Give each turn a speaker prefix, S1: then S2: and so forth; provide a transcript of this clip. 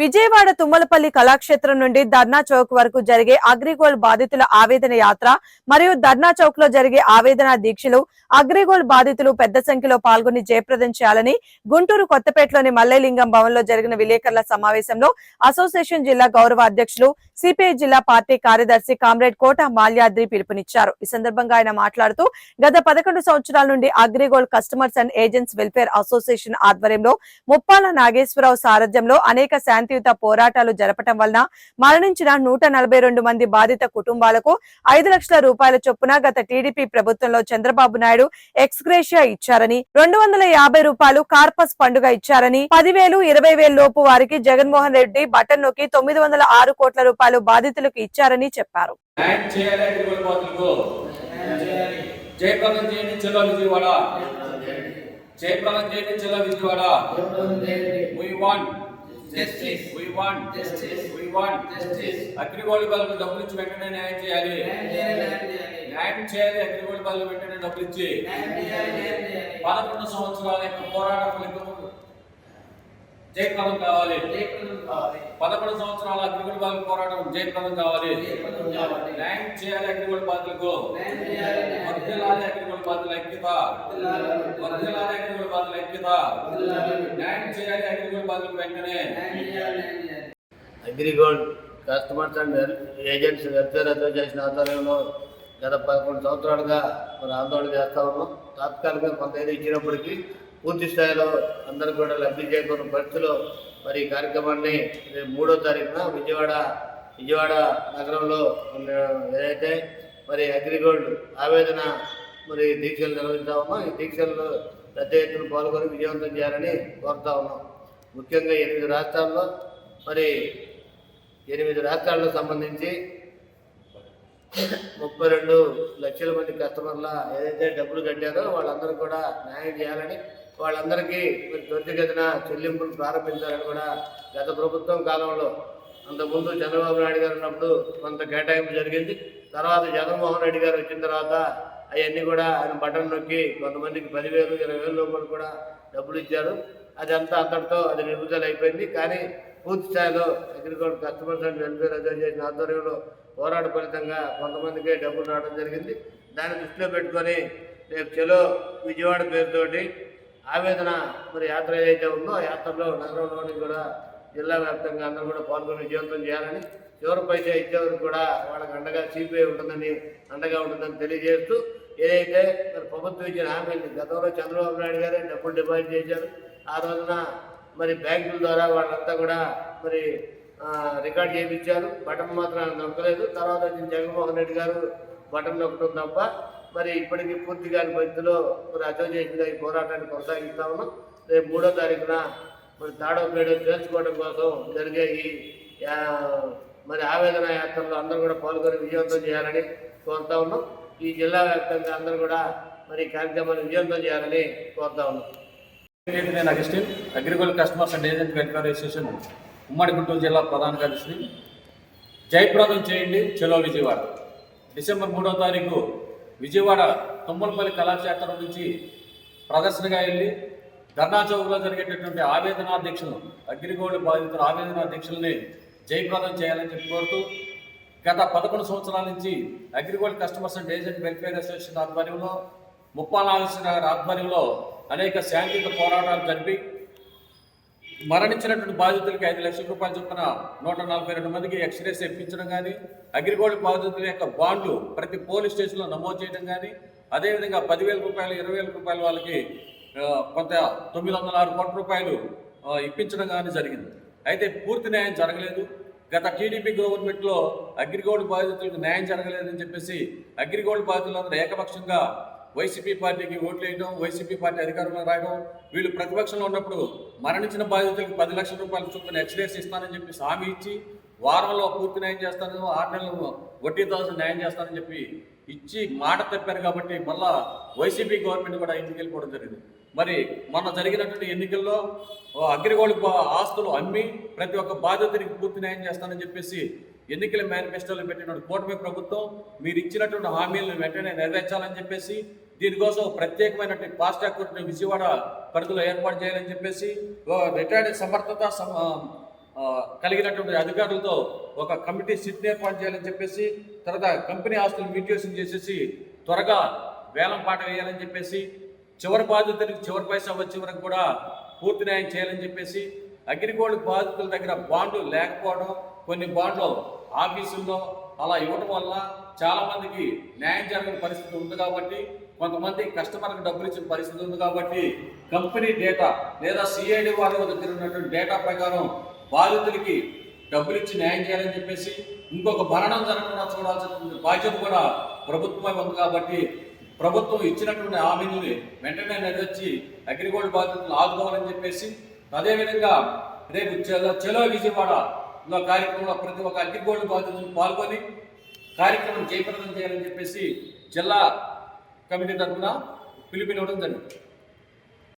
S1: విజయవాడ తుమ్మలపల్లి కళాక్షేత్రం నుండి ధర్నా చౌక్ వరకు జరిగే అగ్రిగోల్డ్ బాధితుల ఆవేదన యాత్ర మరియు ధర్నా చౌక్లో జరిగే ఆవేదన దీక్షలు అగ్రిగోల్డ్ బాధితులు పెద్ద సంఖ్యలో పాల్గొని జయప్రదం చేయాలని గుంటూరు కొత్తపేటలోని మల్లెలింగం భవన్లో జరిగిన విలేకరుల సమావేశంలో అసోసియేషన్ జిల్లా గౌరవ అధ్యక్షులు సిపిఐ జిల్లా పార్టీ కార్యదర్శి కామ్రేడ్ కోట మాల్యాద్రి పిలుపునిచ్చారు. ఈ సందర్భంగా ఆయన మాట్లాడుతూ గత పదకొండు సంవత్సరాల నుండి Agrigold customers and agents welfare association ఆధ్వర్యంలో ముప్పాల నాగేశ్వరరావు సారథ్యంలో అనేక శాంతి శాంతియుత పోరాటాలు జరపటం వలన మరణించిన నూట నలభై రెండు మంది బాధిత కుటుంబాలకు ఐదు లక్షల రూపాయల చొప్పున గత టీడీపీ ప్రభుత్వంలో చంద్రబాబు నాయుడు ఎక్స్గ్రేషియా ఇచ్చారని రెండు వందల యాభై రూపాయలు కార్పస్ పండుగ ఇచ్చారని పదివేలు ఇరవై వేల లోపు వారికి జగన్మోహన్ రెడ్డి బటన్ నొక్కి తొమ్మిది వందల ఆరు కోట్ల రూపాయలు బాధితులకు ఇచ్చారని చెప్పారు.
S2: జయప్రదం చేయండి చెల్లో విజయవాడ. జయప్రదం చేయండి చెల్లో విజయవాడ. అగ్రిగోల్డ్ బాధలకు డబ్బులు ఇచ్చి వెంటనే న్యాయం చేయాలి. న్యాయం చేయాలి అగ్రిగోల్డ్ బాధలు వెంటనే డబ్బులు ఇచ్చి పదకొండు సంవత్సరాల యొక్క పోరాట ఫలితం జయప్రదం కావాలి. పదకొండు సంవత్సరాల అగ్రిగోల్డ్ బాధల పోరాటం జయప్రదం కావాలి. న్యాయం చేయాలి అగ్రిగోల్డ్ బాధలకు వర్ధిల్లాలి అగ్రిగోల్డ్ బాధల ఐక్యత. వర్ధిల్లాలి అగ్రిగోల్డ్ బాధల ఐక్యత. న్యాయం చేయాలి అగ్రిగోల్డ్ బాధలకు వెంటనే.
S3: Agrigold customers and agents welfare association ఆధ్వర్యంలో గత పదకొండు సంవత్సరాలుగా మనం ఆందోళన చేస్తా ఉన్నాం. తాత్కాలికంగా కొంత ఇచ్చినప్పటికీ పూర్తి స్థాయిలో అందరూ కూడా లబ్ధి చేకూరిన పరిస్థితిలో మరి ఈ కార్యక్రమాన్ని రేపు మూడో తారీఖున విజయవాడ విజయవాడ నగరంలో ఏదైతే మరి అగ్రిగోల్డ్ ఆవేదన మరి దీక్షలు నిర్వహిస్తా ఉన్నాం ఈ దీక్షల్లో పెద్ద ఎత్తున పాల్గొని విజయవంతం చేయాలని కోరుతా ఉన్నాం. ముఖ్యంగా ఎనిమిది రాష్ట్రాల్లో మరి ఎనిమిది రాష్ట్రాలకు సంబంధించి ముప్పై రెండు లక్షల మంది కస్టమర్ల ఏదైతే డబ్బులు కట్టారో వాళ్ళందరూ కూడా న్యాయం చేయాలని వాళ్ళందరికీ మీరు త్వరితగతిన చెల్లింపులు ప్రారంభించాలని కూడా గత ప్రభుత్వం కాలంలో అంతకుముందు చంద్రబాబు నాయుడు గారు ఉన్నప్పుడు కొంత కేటాయింపు జరిగింది. తర్వాత జగన్మోహన్ రెడ్డి గారు వచ్చిన తర్వాత అవన్నీ కూడా ఆయన బటన్ నొక్కి కొంతమందికి పదివేలు ఇరవై వేల రూపాయలు కూడా డబ్బులు ఇచ్చారు. అదంతా అంతటితో అది నిర్మితలు అయిపోయింది. కానీ పూర్తి స్థాయిలో agriculture customers and welfare association ఆధ్వర్యంలో పోరాట ఫలితంగా కొంతమందికే డబ్బులు రావడం జరిగింది. దాన్ని దృష్టిలో పెట్టుకొని రేపు చెలో విజయవాడ పేరుతోటి ఆవేదన మరి యాత్ర ఏదైతే ఉందో ఆ యాత్రలో నగరంలోని కూడా జిల్లా వ్యాప్తంగా అందరూ కూడా పాల్గొని విజయవంతం చేయాలని ఎవరు పైసా ఇచ్చేవరకు కూడా వాళ్ళకి అండగా సిపిఐ ఉంటుందని అండగా ఉంటుందని తెలియజేస్తూ ఏదైతే మరి ప్రభుత్వం ఇచ్చిన హామీని గతంలో చంద్రబాబు నాయుడు గారే డబ్బులు డిపాజిట్ చేశారు ఆ రోజున మరి బ్యాంకుల ద్వారా వాళ్ళంతా కూడా మరి రికార్డ్ చేయించారు. బటన్ మాత్రం నొక్కలేదు. తర్వాత వచ్చిన జగన్మోహన్ రెడ్డి గారు బటన్ నొక్కడం తప్ప మరి ఇప్పటికీ పూర్తి కాని పరిస్థితిలో మరి అసోసియేషన్గా ఈ పోరాటాన్ని కొనసాగిస్తా ఉన్నాం. రేపు మూడో తారీఖున మరి తాడో పేడో చేర్చుకోవడం కోసం జరిగే ఈ మరి ఆవేదన యాత్రలో అందరూ కూడా పాల్గొని విజయవంతం చేయాలని కోరుతా ఉన్నాం. ఈ జిల్లా వ్యాప్తంగా అందరూ కూడా మరి కార్యక్రమాన్ని విజయవంతం చేయాలని కోరుతా ఉన్నాం.
S2: నేను Augustine agriculture customers and agent welfare association ఉమ్మడి గుంటూరు జిల్లా ప్రధాన కార్యదర్శి. జయప్రదం చేయండి చలో విజయవాడ. డిసెంబర్ మూడో తారీఖు విజయవాడ తుమ్మలపల్లి కళాక్షేత్రం నుంచి ప్రదర్శనగా వెళ్ళి ధర్నా చౌక్లో జరిగేటటువంటి ఆవేదన దీక్షలు అగ్రిగోల్డ్ బాధితుల ఆవేదన దీక్షల్ని జయప్రదం చేయాలని చెప్పి కోరుతూ గత పదకొండు సంవత్సరాల నుంచి Agrigold customers and agent welfare association ఆధ్వర్యంలో ముప్పాల ఆలోచన ఆధ్వర్యంలో అనేక శాంతియుత పోరాటాలు జరిపి మరణించినటువంటి బాధితులకి ఐదు లక్షల రూపాయలు చొప్పున నూట నలభై రెండు మందికి ఎక్స్రేస్ ఇప్పించడం కానీ అగ్రిగోల్డ్ బాధితుల యొక్క బాండ్లు ప్రతి పోలీస్ స్టేషన్లో నమోదు చేయడం కానీ అదేవిధంగా పదివేల రూపాయలు ఇరవై వేల రూపాయల వాళ్ళకి కొంత తొమ్మిది వందల ఆరు కోట్ల రూపాయలు ఇప్పించడం కానీ జరిగింది. అయితే పూర్తి న్యాయం జరగలేదు. గత టీడీపీ గవర్నమెంట్లో అగ్రిగోల్డ్ బాధితులకు న్యాయం జరగలేదని చెప్పేసి అగ్రిగోల్డ్ బాధితులందరూ ఏకపక్షంగా వైసీపీ పార్టీకి ఓట్లు వేయడం వైసీపీ పార్టీ అధికారంలో రావడం వీళ్ళు ప్రతిపక్షంలో ఉన్నప్పుడు మరణించిన బాధితులకు పది లక్షల రూపాయలు చొప్పున ఎక్స్రేస్ ఇస్తానని చెప్పి హామీ ఇచ్చి వారంలో పూర్తి న్యాయం చేస్తాను ఆరు నెలలు వడ్డీ దాల్సిన న్యాయం చేస్తానని చెప్పి ఇచ్చి మాట తప్పారు కాబట్టి మళ్ళా వైసీపీ గవర్నమెంట్ కూడా ఇంటికి వెళ్ళిపోవడం జరిగింది. మరి మొన్న జరిగినటువంటి ఎన్నికల్లో అగ్రిగోల్డ్ ఆస్తులు అమ్మి ప్రతి ఒక్క బాధితుడికి పూర్తి న్యాయం చేస్తానని చెప్పేసి ఎన్నికల మేనిఫెస్టోలో పెట్టిన కూటమి ప్రభుత్వం మీరు ఇచ్చినటువంటి హామీలను వెంటనే నెరవేర్చాలని చెప్పేసి దీనికోసం ప్రత్యేకమైనటువంటి ఫాస్ట్ ట్రాక్ విజయవాడ పరిధిలో ఏర్పాటు చేయాలని చెప్పేసి రిటైర్డ్ సమర్థత కలిగినటువంటి అధికారులతో ఒక కమిటీ సిట్ ఏర్పాటు చేయాలని చెప్పేసి తర్వాత కంపెనీ ఆస్తులు మ్యూటేషన్ చేసేసి త్వరగా వేలం పాట వేయాలని చెప్పేసి చివరి బాధితుడికి చివరి పైసా వచ్చే వరకు కూడా పూర్తి న్యాయం చేయాలని చెప్పేసి అగ్రిగోల్డ్ బాధితుల దగ్గర బాండ్లు లేకపోవడం కొన్ని బాండ్లు ఆఫీసుల్లో అలా ఇవ్వడం వల్ల చాలా మందికి న్యాయం జరగని పరిస్థితి ఉంది కాబట్టి కొంతమంది కస్టమర్కి డబ్బులు ఇచ్చిన పరిస్థితి ఉంది కాబట్టి కంపెనీ డేటా లేదా సిఐడి వారి దగ్గర ఉన్నటువంటి డేటా ప్రకారం బాధితులకి డబ్బులు ఇచ్చి న్యాయం చేయాలని చెప్పేసి ఇంకొక భరణం జరగకుండా చూడాల్సిన బాధ్యత కూడా ప్రభుత్వమే ఉంది కాబట్టి ప్రభుత్వం ఇచ్చినటువంటి హామీని వెంటనే నెరవేర్చి అగ్రిగోల్డ్ బాధితులను ఆదుకోవాలని చెప్పేసి అదేవిధంగా రేపు చెలో విజయవాడ విజయవాడలో కార్యక్రమంలో ప్రతి ఒక్క అగ్రిగోల్డ్ బాధితులు పాల్గొని కార్యక్రమం జయప్రదం చేయాలని చెప్పేసి జిల్లా కమిటీ తరఫున పిలుపునివ్వడం జరిగింది.